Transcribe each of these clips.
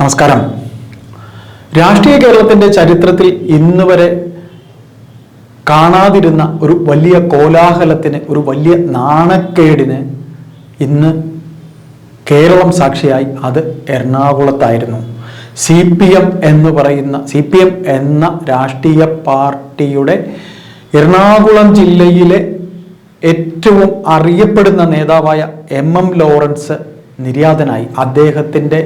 നമസ്കാരം. രാഷ്ട്രീയ കേരളത്തിന്റെ ചരിത്രത്തിൽ ഇന്ന് വരെ കാണാതിരുന്ന ഒരു വലിയ കോലാഹലത്തിന് ഒരു വലിയ നാണക്കേടിന് ഇന്ന് കേരളം സാക്ഷിയായി അത് എറണാകുളത്തായിരുന്നു. സി പി എം എന്ന് പറയുന്ന സി പി എം എന്ന രാഷ്ട്രീയ പാർട്ടിയുടെ എറണാകുളം ജില്ലയിലെ ഏറ്റവും അറിയപ്പെടുന്ന നേതാവായ എം എം ലോറൻസ് നിര്യാതനായി. അദ്ദേഹത്തിന്റെ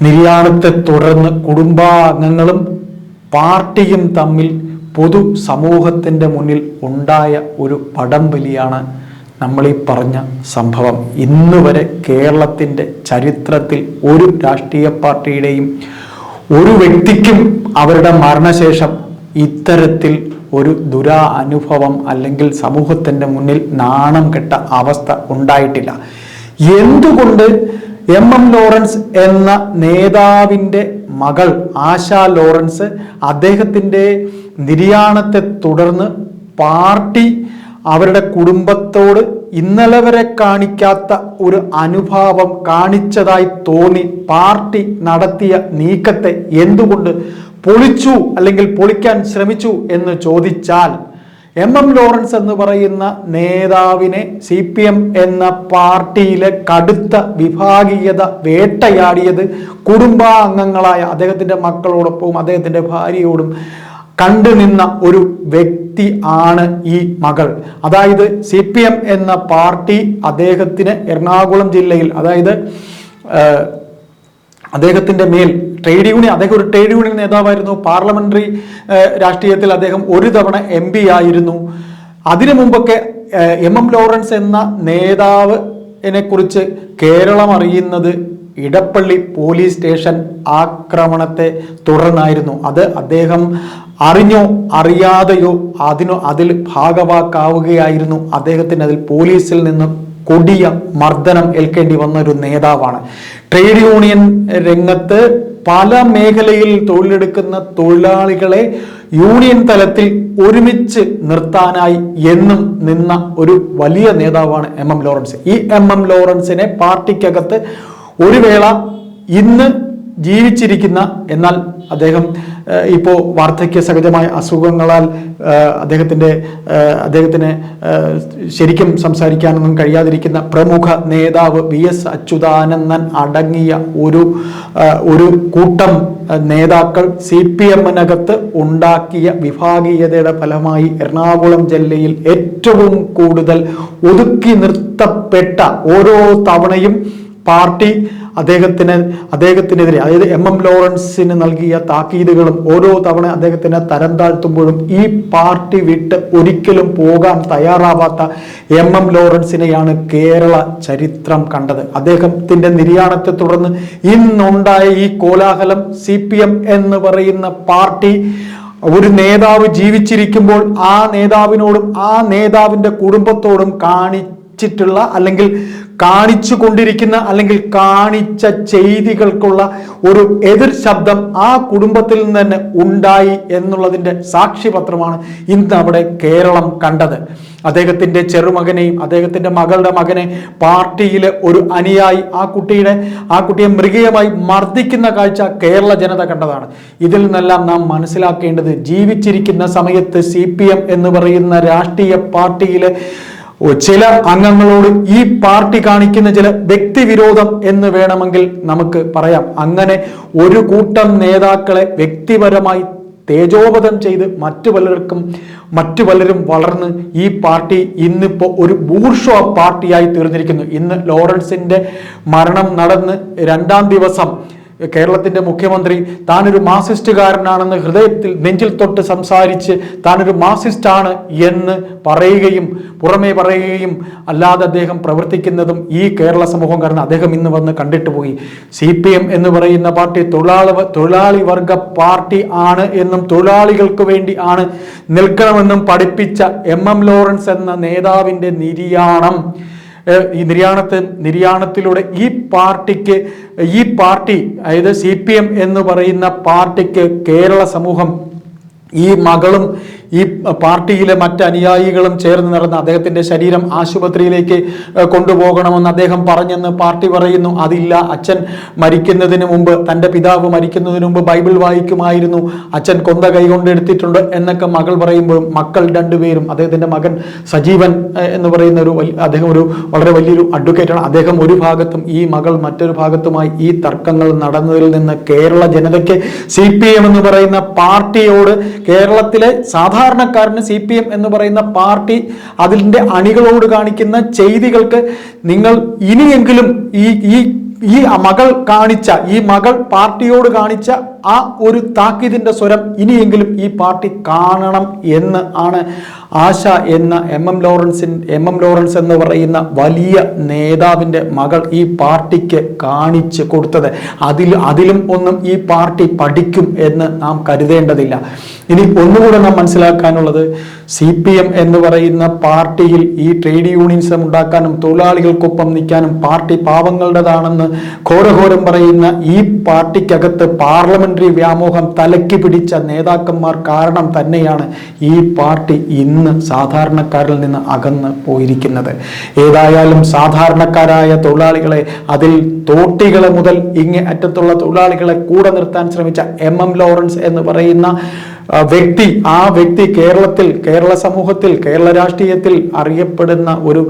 നിര്യാണത്തെ തുടർന്ന് കുടുംബാംഗങ്ങളും പാർട്ടിയും തമ്മിൽ പൊതു സമൂഹത്തിന്റെ മുന്നിൽ ഉണ്ടായ ഒരു പടംവലിയാണ് നമ്മൾ ഈ പറഞ്ഞ സംഭവം. ഇന്ന് വരെ കേരളത്തിന്റെ ചരിത്രത്തിൽ ഒരു രാഷ്ട്രീയ പാർട്ടിയുടെയും ഒരു വ്യക്തിക്കും അവരുടെ മരണശേഷം ഇത്തരത്തിൽ ഒരു ദുരാ അനുഭവം അല്ലെങ്കിൽ സമൂഹത്തിന്റെ മുന്നിൽ നാണം കെട്ട അവസ്ഥ ഉണ്ടായിട്ടില്ല. എന്തുകൊണ്ട് എം എം ലോറൻസ് എന്ന നേതാവിന്റെ മകൾ ആശ ലോറൻസ് അദ്ദേഹത്തിന്റെ നിര്യാണത്തെ തുടർന്ന് പാർട്ടി അവരുടെ കുടുംബത്തോട് ഇന്നലെ വരെ കാണിക്കാത്ത ഒരു അനുഭാവം കാണിച്ചതായി തോന്നി. പാർട്ടി നടത്തിയ നീക്കത്തെ എന്തുകൊണ്ട് പൊളിച്ചു അല്ലെങ്കിൽ പൊളിക്കാൻ ശ്രമിച്ചു എന്ന് ചോദിച്ചാൽ എം എം ലോറൻസ് എന്ന് പറയുന്ന നേതാവിനെ സി പി എം എന്ന പാർട്ടിയിലെ കടുത്ത വിഭാഗീയത വേട്ടയാടിയത് കുടുംബാംഗങ്ങളായ അദ്ദേഹത്തിന്റെ മക്കളോടൊപ്പവും അദ്ദേഹത്തിന്റെ ഭാര്യയോടും കണ്ടുനിന്ന ഒരു വ്യക്തി ആണ് ഈ മകൾ. അതായത് സി എന്ന പാർട്ടി അദ്ദേഹത്തിന് എറണാകുളം ജില്ലയിൽ അതായത് അദ്ദേഹത്തിന്റെ മേൽ ട്രേഡ് യൂണിയൻ അദ്ദേഹം ഒരു ട്രേഡ് യൂണിയൻ നേതാവായിരുന്നു. പാർലമെന്ററി രാഷ്ട്രീയത്തിൽ അദ്ദേഹം ഒരു തവണ എം പി ആയിരുന്നു. അതിനു മുമ്പൊക്കെ എം എം ലോറൻസ് എന്ന നേതാവ് കുറിച്ച് കേരളം അറിയുന്നത് ഇടപ്പള്ളി പോലീസ് സ്റ്റേഷൻ ആക്രമണത്തെ തുടർന്നായിരുന്നു. അത് അദ്ദേഹം അറിഞ്ഞോ അറിയാതെയോ അതിനോ അതിൽ ഭാഗവാക്കാവുകയായിരുന്നു. അദ്ദേഹത്തിന് അതിൽ പോലീസിൽ നിന്ന് കൊടിയ മർദ്ദനം ഏൽക്കേണ്ടി വന്ന ഒരു നേതാവാണ്. ട്രേഡ് യൂണിയൻ രംഗത്ത് പല മേഖലയിൽ തൊഴിലെടുക്കുന്ന തൊഴിലാളികളെ യൂണിയൻ തലത്തിൽ ഒരുമിച്ച് നിർത്താനായി എന്നും നിന്ന ഒരു വലിയ നേതാവാണ് എം എം ലോറൻസ് ഈ എം എം ലോറൻസിനെ പാർട്ടിക്കകത്ത് ഒരു വേള ഇന്ന് ജീവിച്ചിരിക്കുന്ന എന്നാൽ അദ്ദേഹം ഇപ്പോൾ വാർദ്ധക്യ സഹജമായ അസുഖങ്ങളാൽ അദ്ദേഹത്തിന്റെ അദ്ദേഹത്തിന് ശരിക്കും സംസാരിക്കാനൊന്നും കഴിയാതിരിക്കുന്ന പ്രമുഖ നേതാവ് വി എസ് അച്യുതാനന്ദൻ അടങ്ങിയ ഒരു ഒരു കൂട്ടം നേതാക്കൾ സി പി എമ്മിനകത്ത് ഉണ്ടാക്കിയ വിഭാഗീയതയുടെ ഫലമായി എറണാകുളം ജില്ലയിൽ ഏറ്റവും കൂടുതൽ ഒതുക്കി നിർത്തപ്പെട്ട ഓരോ തവണയും പാർട്ടി അദ്ദേഹത്തിന് അദ്ദേഹത്തിനെതിരെ അതായത് എം എം ലോറൻസിന് നൽകിയ താക്കീതുകളും ഓരോ തവണ അദ്ദേഹത്തിനെ തരം താഴ്ത്തുമ്പോഴും ഈ പാർട്ടി വിട്ട് ഒരിക്കലും പോകാൻ തയ്യാറാവാത്ത എം എം ലോറൻസിനെയാണ് കേരള ചരിത്രം കണ്ടത്. അദ്ദേഹത്തിന്റെ നിര്യാണത്തെ തുടർന്ന് ഇന്നുണ്ടായ ഈ കോലാഹലം സി എന്ന് പറയുന്ന പാർട്ടി ഒരു നേതാവ് ജീവിച്ചിരിക്കുമ്പോൾ ആ നേതാവിനോടും ആ നേതാവിന്റെ കുടുംബത്തോടും കാണിച്ചിട്ടുള്ള അല്ലെങ്കിൽ കാണിച്ചു കൊണ്ടിരിക്കുന്ന അല്ലെങ്കിൽ കാണിച്ച ചെയ്തികൾക്കുള്ള ഒരു എതിർ ശബ്ദം ആ കുടുംബത്തിൽ നിന്ന് തന്നെ ഉണ്ടായി എന്നുള്ളതിന്റെ സാക്ഷിപത്രമാണ് ഇന്ന് അവിടെ കേരളം കണ്ടത്. അദ്ദേഹത്തിന്റെ ചെറുമകനെയും അദ്ദേഹത്തിന്റെ മകളുടെ മകനെ പാർട്ടിയിലെ ഒരു അനിയായി ആ കുട്ടിയുടെ ആ കുട്ടിയെ മൃഗീയമായി മർദ്ദിക്കുന്ന കാഴ്ച കേരള ജനത കണ്ടതാണ്. ഇതിൽ നിന്നെല്ലാം നാം മനസ്സിലാക്കേണ്ടത് ജീവിച്ചിരിക്കുന്ന സമയത്ത് സി എന്ന് പറയുന്ന രാഷ്ട്രീയ പാർട്ടിയിലെ ചില അംഗങ്ങളോട് ഈ പാർട്ടി കാണിക്കുന്ന ചില വ്യക്തിവിരോധം എന്ന് വേണമെങ്കിൽ നമുക്ക് പറയാം. അങ്ങനെ ഒരു കൂട്ടം നേതാക്കളെ വ്യക്തിപരമായി തേജോപതം ചെയ്ത് മറ്റു പലർക്കും മറ്റു പലരും വളർന്ന് ഈ പാർട്ടി ഇന്നിപ്പോ ഒരു ബൂർഷോ പാർട്ടിയായി തീർന്നിരിക്കുന്നു. ഇന്ന് ലോറൻസിന്റെ മരണം നടന്ന് രണ്ടാം ദിവസം കേരളത്തിന്റെ മുഖ്യമന്ത്രി താനൊരു മാർസിസ്റ്റുകാരനാണെന്ന് ഹൃദയത്തിൽ നെഞ്ചിൽ തൊട്ട് സംസാരിച്ച് താനൊരു മാർസിസ്റ്റാണ് എന്ന് പറയുകയും പുറമേ പറയുകയും അല്ലാതെ അദ്ദേഹം പ്രവർത്തിക്കുന്നതും ഈ കേരള സമൂഹം കാരണം അദ്ദേഹം ഇന്ന് വന്ന് കണ്ടിട്ട് പോയി. സി പി എം എന്ന് പറയുന്ന പാർട്ടി തൊഴിലാളി തൊഴിലാളി വർഗ പാർട്ടി ആണ് എന്നും തൊഴിലാളികൾക്ക് വേണ്ടി ആണ് നിൽക്കണമെന്നും പഠിപ്പിച്ച എം എം ലോറൻസ് എന്ന നേതാവിന്റെ നിര്യാണം. ഈ നിര്യാണത്തിൽ നിര്യാണത്തിലൂടെ ഈ പാർട്ടിക്ക് ഈ പാർട്ടി അതായത് സി എന്ന് പറയുന്ന പാർട്ടിക്ക് കേരള സമൂഹം ഈ മകളും ഈ പാർട്ടിയിലെ മറ്റ് അനുയായികളും ചേർന്ന് നടന്ന അദ്ദേഹത്തിന്റെ ശരീരം ആശുപത്രിയിലേക്ക് കൊണ്ടുപോകണമെന്ന് അദ്ദേഹം പറഞ്ഞെന്ന് പാർട്ടി പറയുന്നു. അതില്ല അച്ഛൻ മരിക്കുന്നതിന് മുമ്പ് തന്റെ പിതാവ് മരിക്കുന്നതിന് മുമ്പ് ബൈബിൾ വായിക്കുമായിരുന്നു. അച്ഛൻ കൊന്ത കൈ എടുത്തിട്ടുണ്ട് എന്നൊക്കെ മകൾ പറയുമ്പോഴും മക്കൾ രണ്ടുപേരും അദ്ദേഹത്തിന്റെ മകൻ സജീവൻ എന്ന് പറയുന്ന ഒരു അദ്ദേഹം ഒരു വളരെ വലിയൊരു അഡ്വക്കേറ്റാണ് അദ്ദേഹം ഒരു ഭാഗത്തും ഈ മകൾ മറ്റൊരു ഭാഗത്തുമായി ഈ തർക്കങ്ങൾ നടന്നതിൽ നിന്ന് കേരള ജനതയ്ക്ക് സി എന്ന് പറയുന്ന പാർട്ടിയോട് കേരളത്തിലെ സാധാരണക്കാരന് സി പി എം എന്ന് പറയുന്ന പാർട്ടി അതിന്റെ അണികളോട് കാണിക്കുന്ന ചെയ്തികൾക്ക് നിങ്ങൾ ഇനിയെങ്കിലും ഈ ഈ ഈ മകൾ കാണിച്ച ഈ മകൾ പാർട്ടിയോട് കാണിച്ച ആ ഒരു താക്കീതിന്റെ സ്വരം ഇനിയെങ്കിലും ഈ പാർട്ടി കാണണം എന്ന് ആണ് ആശ എന്ന എം എം ലോറൻസിൻ എം എം ലോറൻസ് എന്ന് പറയുന്ന വലിയ നേതാവിന്റെ മകൾ ഈ പാർട്ടിക്ക് കാണിച്ച് കൊടുത്തത്. അതിൽ അതിലും ഒന്നും ഈ പാർട്ടി പഠിക്കും എന്ന് നാം കരുതേണ്ടതില്ല. ഇനി ഒന്നുകൂടെ നാം മനസ്സിലാക്കാനുള്ളത് സി പി എം എന്ന് പറയുന്ന പാർട്ടിയിൽ ഈ ട്രേഡ് യൂണിയൻസ് ഉണ്ടാക്കാനും തൊഴിലാളികൾക്കൊപ്പം നിൽക്കാനും പാർട്ടി പാവങ്ങളുടേതാണെന്ന് ഘോരഘോരം പറയുന്ന ഈ പാർട്ടിക്കകത്ത് പാർലമെന്ററി വ്യാമോഹം തലക്കി പിടിച്ച നേതാക്കന്മാർ കാരണം തന്നെയാണ് ഈ പാർട്ടി ഇന്ന് സാധാരണക്കാരിൽ നിന്ന് അകന്ന് പോയിരിക്കുന്നത്. ഏതായാലും സാധാരണക്കാരായ തൊഴിലാളികളെ അതിൽ തോട്ടികളെ മുതൽ ഇങ്ങേ അറ്റത്തുള്ള തൊഴിലാളികളെ കൂടെ നിർത്താൻ ശ്രമിച്ച എം എം ലോറൻസ് എന്ന് പറയുന്ന വ്യക്തി ആ വ്യക്തി കേരളത്തിൽ കേരള സമൂഹത്തിൽ കേരള രാഷ്ട്രീയത്തിൽ അറിയപ്പെടുന്ന ഒരു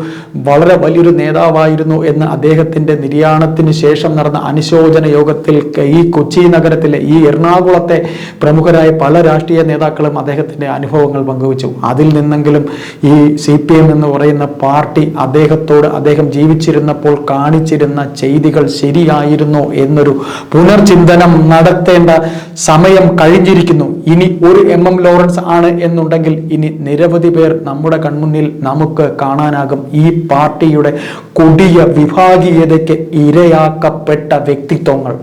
വളരെ വലിയൊരു നേതാവായിരുന്നു എന്ന് അദ്ദേഹത്തിന്റെ നിര്യാണത്തിന് ശേഷം നടന്ന അനുശോചന യോഗത്തിൽ ഈ കൊച്ചി നഗരത്തിലെ ഈ എറണാകുളത്തെ പ്രമുഖരായ പല രാഷ്ട്രീയ നേതാക്കളും അദ്ദേഹത്തിന്റെ അനുഭവങ്ങൾ പങ്കുവച്ചു. അതിൽ നിന്നെങ്കിലും ഈ സി പി എം എന്ന് പറയുന്ന പാർട്ടി അദ്ദേഹത്തോട് അദ്ദേഹം ജീവിച്ചിരുന്നപ്പോൾ കാണിച്ചിരുന്ന ചെയ്തികൾ ശരിയായിരുന്നോ എന്നൊരു പുനർചിന്തനം നടത്തേണ്ട സമയം കഴിഞ്ഞിരിക്കുന്നു. ഇനി ഒരു എം എം ലോറൻസ് ആണ് എന്നുണ്ടെങ്കിൽ ഇനി നിരവധി പേർ നമ്മുടെ കൺമുന്നിൽ നമുക്ക് കാണാനാകും. ഈ പാർട്ടിയുടെ കൊടിയ വിഭാഗീയതയ്ക്ക് ഇരയാക്കപ്പെട്ട വ്യക്തിത്വങ്ങൾ.